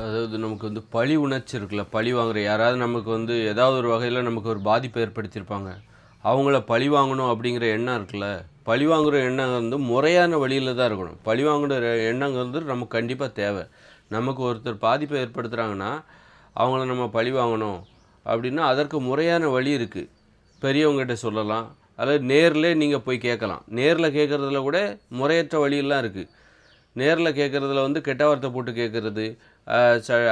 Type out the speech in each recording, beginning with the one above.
அதாவது நமக்கு வந்து பழி உணர்ச்சி இருக்குல்ல பழி வாங்குற யாராவது நமக்கு வந்து ஏதாவது ஒரு வகையில் நமக்கு ஒரு பாதிப்பை ஏற்படுத்தியிருப்பாங்க. அவங்கள பழி வாங்கணும் அப்படிங்கிற எண்ணம் இருக்குல்ல பழி வாங்குற எண்ணம் வந்து முறையான வழியில் தான் இருக்கணும். பழி வாங்குற எண்ணம் வந்து நமக்கு கண்டிப்பாக தேவை. நமக்கு ஒருத்தர் பாதிப்பை ஏற்படுத்துகிறாங்கன்னா அவங்கள நம்ம பழி வாங்கணும் அப்படின்னா அதற்கு முறையான வழி இருக்குது பெரியவங்ககிட்ட சொல்லலாம் அல்லது நேரில் நீங்கள் போய் கேட்கலாம். நேரில் கேட்குறதுல கூட முறையற்ற வழியெல்லாம் இருக்குது நேரில் கேட்குறதுல வந்து கெட்ட வார்த்தை போட்டு கேட்குறது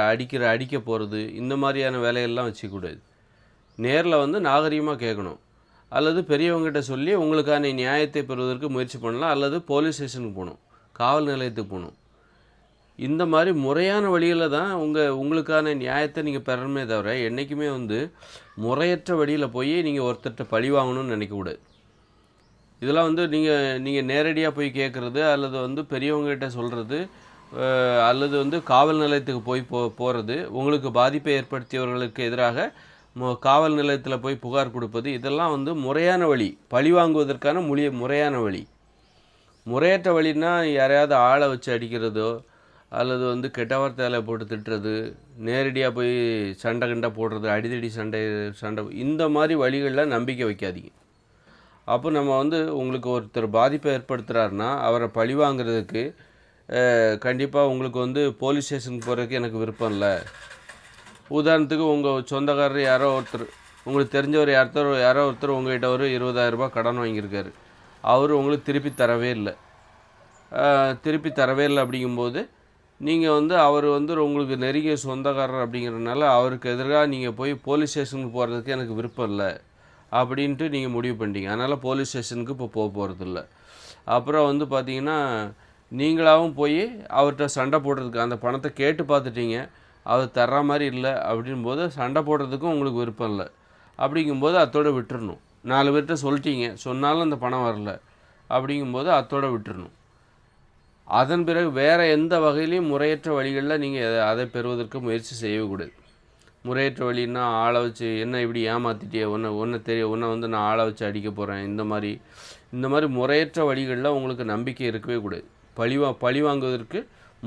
அடிக்கிற அடிக்க போகிறது இந்த மாதிரியான வேலையெல்லாம் வச்சுக்கூடாது. நேரில் வந்து நாகரிகமாக கேட்கணும். அல்லது பெரியவங்ககிட்ட சொல்லி உங்களுக்கான நியாயத்தை பெறுவதற்கு முயற்சி பண்ணலாம். அல்லது போலீஸ் ஸ்டேஷனுக்கு போகணும். காவல் நிலையத்துக்கு போகணும். இந்த மாதிரி முறையான வழியில் தான் உங்கள் உங்களுக்கான நியாயத்தை நீங்கள் பெறணுமே தவிர என்றைக்குமே வந்து முறையற்ற வழியில் போய் நீங்கள் ஒருத்தர்கிட்ட பழி வாங்கணும்னு நினைக்கக்கூடாது. இதெல்லாம் வந்து நீங்கள் நீங்கள் நேரடியாக போய் கேட்குறது அல்லது வந்து பெரியவங்ககிட்ட சொல்கிறது அல்லது வந்து காவல் நிலையத்துக்கு போய் போ போகிறது உங்களுக்கு பாதிப்பை ஏற்படுத்தியவர்களுக்கு எதிராக காவல் நிலையத்தில் போய் புகார் கொடுப்பது இதெல்லாம் வந்து முறையான வழி. பழி வாங்குவதற்கான மொழிய முறையான வழி. முறையற்ற வழின்னா யாரையாவது ஆளை வச்சு அடிக்கிறதோ அல்லது வந்து கெட்ட வார்த்தையால போட்டு திட்டுறது நேரடியாக போய் சண்டை கண்டை போடுறது அடிதடி சண்டை சண்டை இந்த மாதிரி வழிகளில் நம்பிக்கை வைக்காதீங்க. அப்போ நம்ம வந்து உங்களுக்கு ஒருத்தர் பாதிப்பை ஏற்படுத்துகிறாருன்னா அவரை பழி வாங்குறதுக்கு கண்டிப்பாக உங்களுக்கு வந்து போலீஸ் ஸ்டேஷனுக்கு போகிறதுக்கு எனக்கு விருப்பம் இல்லை. உதாரணத்துக்கு உங்கள் சொந்தக்காரர் யாரோ ஒருத்தர் உங்களுக்கு தெரிஞ்சவர் யார்த்தர் யாரோ ஒருத்தர் உங்கள்கிட்ட ஒரு இருபதாயிரரூபா கடன் வாங்கியிருக்காரு. அவர் உங்களுக்கு திருப்பி தரவே இல்லை. திருப்பி தரவே இல்லை அப்படிங்கும்போது நீங்கள் வந்து அவர் வந்து உங்களுக்கு நெருங்கிய சொந்தக்காரர் அப்படிங்கிறதுனால அவருக்கு எதிராக நீங்கள் போய் போலீஸ் ஸ்டேஷனுக்கு போகிறதுக்கு எனக்கு விருப்பம் இல்லை. அப்படின்ட்டு நீங்கள் முடிவு பண்ணிட்டீங்க. அதனால் போலீஸ் ஸ்டேஷனுக்கு இப்போ போக போகிறதில்ல அப்புறம் வந்து பார்த்திங்கன்னா நீங்களாகவும் போய் அவர்கிட்ட சண்டை போடுறதுக்கு அந்த பணத்தை கேட்டு பார்த்துட்டீங்க அவர் தர்ற மாதிரி இல்லை அப்படின்போது சண்டை போடுறதுக்கும் உங்களுக்கு விருப்பம் இல்லை. அப்படிங்கும்போது அத்தோடு விட்டுறணும். நாலு பேர்கிட்ட சொல்லிட்டீங்க சொன்னாலும் அந்த பணம் வரல. அப்படிங்கும்போது அத்தோடு விட்டுறணும். அதன் பிறகு வேறு எந்த வகையிலையும் முறையற்ற வழிகளில் நீங்கள் அதை பெறுவதற்கு முயற்சி செய்யக்கூடாது. முறையற்ற வழின்னா ஆளை வச்சு என்ன இப்படி ஏமாற்றிட்டே ஒன்றை ஒன்றை தெரிய ஒன்றை வந்து நான் ஆளை வச்சு அடிக்க போகிறேன் இந்த மாதிரி இந்த மாதிரி முறையற்ற வழிகளில் உங்களுக்கு நம்பிக்கை இருக்கவே கூடாது. பழி வா பழி வாங்குவதற்கு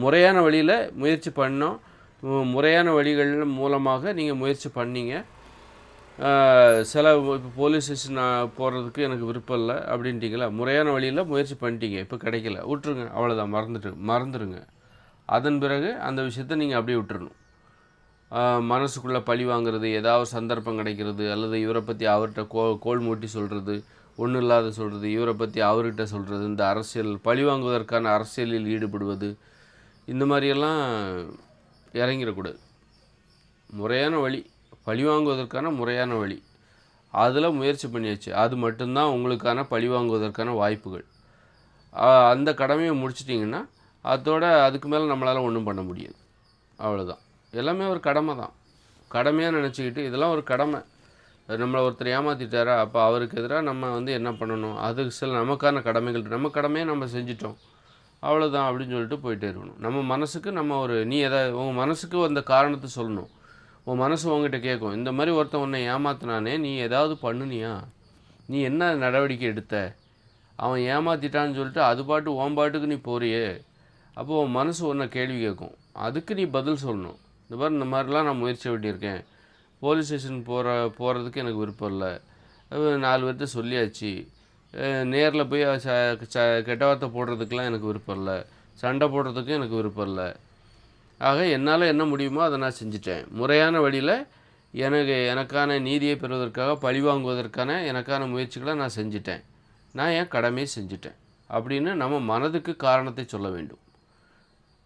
முறையான வழியில் முயற்சி பண்ணோம். முறையான வழிகள் மூலமாக நீங்கள் முயற்சி பண்ணீங்க. சில இப்போ போலீஸ் ஸ்டேஷன் போகிறதுக்கு எனக்கு விருப்பம் இல்லை அப்படின்ட்டிங்களா முறையான வழியில் முயற்சி பண்ணிட்டீங்க இப்போ கிடைக்கல. விட்டுருங்க அவ்வளோதான் மறந்துட்டு மறந்துடுங்க அதன் பிறகு அந்த விஷயத்தை நீங்கள் அப்படியே விட்டுறணும். மனசுக்குள்ளே பழி வாங்குறது ஏதாவது சந்தர்ப்பம் கிடைக்கிறது அல்லது இவரை பற்றி அவர்கிட்ட கோ கோல் மூட்டி சொல்கிறது ஒன்றும் இல்லாத சொல்கிறது இவரை பற்றி அவர்கிட்ட சொல்கிறது இந்த அரசியல் பழி வாங்குவதற்கான அரசியலில் ஈடுபடுவது இந்த மாதிரியெல்லாம் இறங்கிடக்கூடாது. முறையான வழி பழி வாங்குவதற்கான முறையான வழி. அதில் முயற்சி பண்ணியாச்சு. அது மட்டும்தான் உங்களுக்கான பழி வாங்குவதற்கான வாய்ப்புகள். அந்த கடமையை முடிச்சிட்டிங்கன்னா அதோட அதுக்கு மேலே நம்மளால் ஒன்றும் பண்ண முடியாது. அவ்வளோதான் எல்லாமே ஒரு கடமை தான் கடமையாக நினச்சிக்கிட்டு இதெல்லாம் ஒரு கடமை. நம்மளை ஒருத்தர் ஏமாற்றிட்டாரா அப்போ அவருக்கு எதிராக நம்ம வந்து என்ன பண்ணணும்? அதுக்கு சில நமக்கான கடமைகள் நம்ம கடமையை நம்ம செஞ்சிட்டோம். அவ்வளோதான் அப்படின்னு சொல்லிட்டு போயிட்டே இருக்கணும். நம்ம மனசுக்கு நம்ம ஒரு நீ எதாவது உன் மனசுக்கு அந்த காரணத்தை சொல்லணும். உன் மனசு உங்ககிட்ட கேட்கும். இந்த மாதிரி ஒருத்தன் உன்னை ஏமாத்தினானே நீ ஏதாவது பண்ணுனியா? நீ என்ன நடவடிக்கை எடுத்த? அவன் ஏமாத்திட்டான்னு சொல்லிட்டு அது பாட்டு உன் பாட்டுக்கு நீ போறியே. அப்போ உன் மனசு உன்னை கேள்வி கேட்கும். அதுக்கு நீ பதில் சொல்லணும். இந்த மாதிரி இந்த மாதிரிலாம் நான் முயற்சி பண்ணியிருக்கேன். போலீஸ் ஸ்டேஷன் போகிற போகிறதுக்கு எனக்கு விருப்பம் இல்லை. நாலு பேர்த்த சொல்லியாச்சு. நேரில் போய் ச ச கெட்ட வார்த்தை போடுறதுக்கெலாம் எனக்கு விருப்பம் இல்லை. சண்டை போடுறதுக்கும் எனக்கு விருப்பம் இல்லை. ஆக என்னால் என்ன முடியுமோ அதை நான் செஞ்சுட்டேன். முறையான வழியில் எனக்கு எனக்கான நீதியை பெறுவதற்காக பழி வாங்குவதற்கான எனக்கான முயற்சிகளை நான் செஞ்சுட்டேன். நான் என் கடமையை செஞ்சுட்டேன். அப்படின்னு நம்ம மனதுக்கு காரணத்தை சொல்ல வேண்டும்.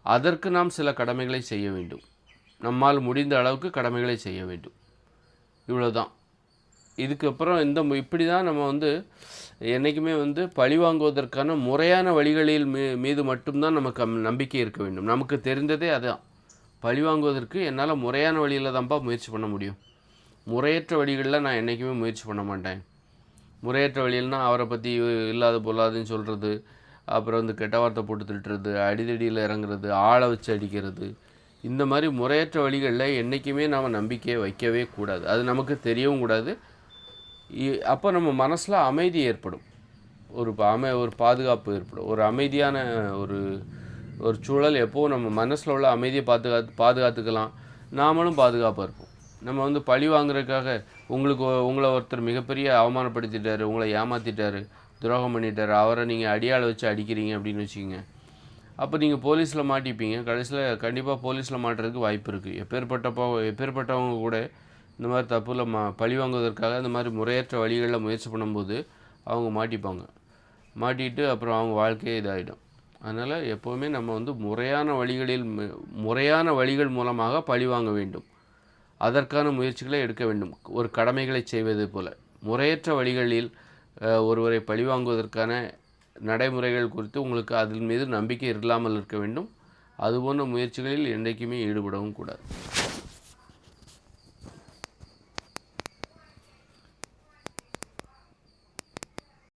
அதற்கு நாம் சில கடமைகளை செய்ய வேண்டும். நம்மால் முடிந்த அளவுக்கு கடமைகளை செய்ய வேண்டும். இவ்வளோதான் இதுக்கப்புறம் இந்த இப்படி தான் நம்ம வந்து என்றைக்குமே வந்து பழி வாங்குவதற்கான முறையான வழிகளில் மீ மீது மட்டும்தான் நமக்கு நம்பிக்கை இருக்க வேண்டும். நமக்கு தெரிந்ததே அதுதான் பழி வாங்குவதற்கு என்னால் முறையான வழியில் தான்ப்பா முயற்சி பண்ண முடியும். முறையற்ற வழிகளில் நான் என்றைக்குமே முயற்சி பண்ண மாட்டேன். முறையற்ற வழியில்னால் அவரை பற்றி இல்லாத பொல்லாதுன்னு சொல்கிறது அப்புறம் வந்து கெட்ட வார்த்தை போட்டு திட்டுறது அடிதடியில் இறங்குறது ஆளை வச்சு அடிக்கிறது இந்த மாதிரி முறையற்ற வழிகளில் என்றைக்குமே நாம் நம்பிக்கையை வைக்கவே கூடாது. அது நமக்கு தெரியவும் கூடாது. இ- அப்போ நம்ம மனசில் அமைதி ஏற்படும். ஒரு அமை ஒரு பாதுகாப்பு ஏற்படும். ஒரு அமைதியான ஒரு ஒரு சூழல் எப்போவும் நம்ம மனசில் உள்ள அமைதியை பாதுகாத்து பாதுகாத்துக்கலாம். நாமளும் பாதுகாப்பாக இருப்போம். நம்ம வந்து பழி வாங்குறதுக்காக உங்களுக்கு உங்களை ஒருத்தர் மிகப்பெரிய அவமானப்படுத்திட்டார் உங்களை ஏமாற்றிட்டார் துரோகம் பண்ணிட்டார் அவரை நீங்கள் அடியாளை வச்சு அடிக்கிறீங்க அப்படின்னு வச்சுக்கோங்க. அப்போ நீங்கள் போலீஸில் மாட்டிப்பீங்க. கடைசியில் கண்டிப்பாக போலீஸில் மாட்டுறதுக்கு வாய்ப்பு இருக்குது எப்பேற்பட்டப்போ எப்பேற்பட்டவங்க கூட இந்த மாதிரி தப்பில் மா பழி வாங்குவதற்காக இந்த மாதிரி முறையற்ற வழிகளில் முயற்சி பண்ணும்போது அவங்க மாட்டிப்பாங்க. மாட்டிட்டு அப்புறம் அவங்க வாழ்க்கையே இதாகிடும் அதனால் எப்போவுமே நம்ம வந்து முறையான வழிகளில் முறையான வழிகள் மூலமாக பழி வாங்க வேண்டும். அதற்கான முயற்சிகளை எடுக்க வேண்டும். ஒரு கடமைகளை செய்வது போல். முறையற்ற வழிகளில் ஒருவரை பழிவாங்குவதற்கான நடைமுறைகள் குறித்து உங்களுக்கு அதன் மீது நம்பிக்கை இல்லாமல் இருக்க வேண்டும். அதுபோன்ற முயற்சிகளில் என்றைக்குமே ஈடுபடவும் கூடாது.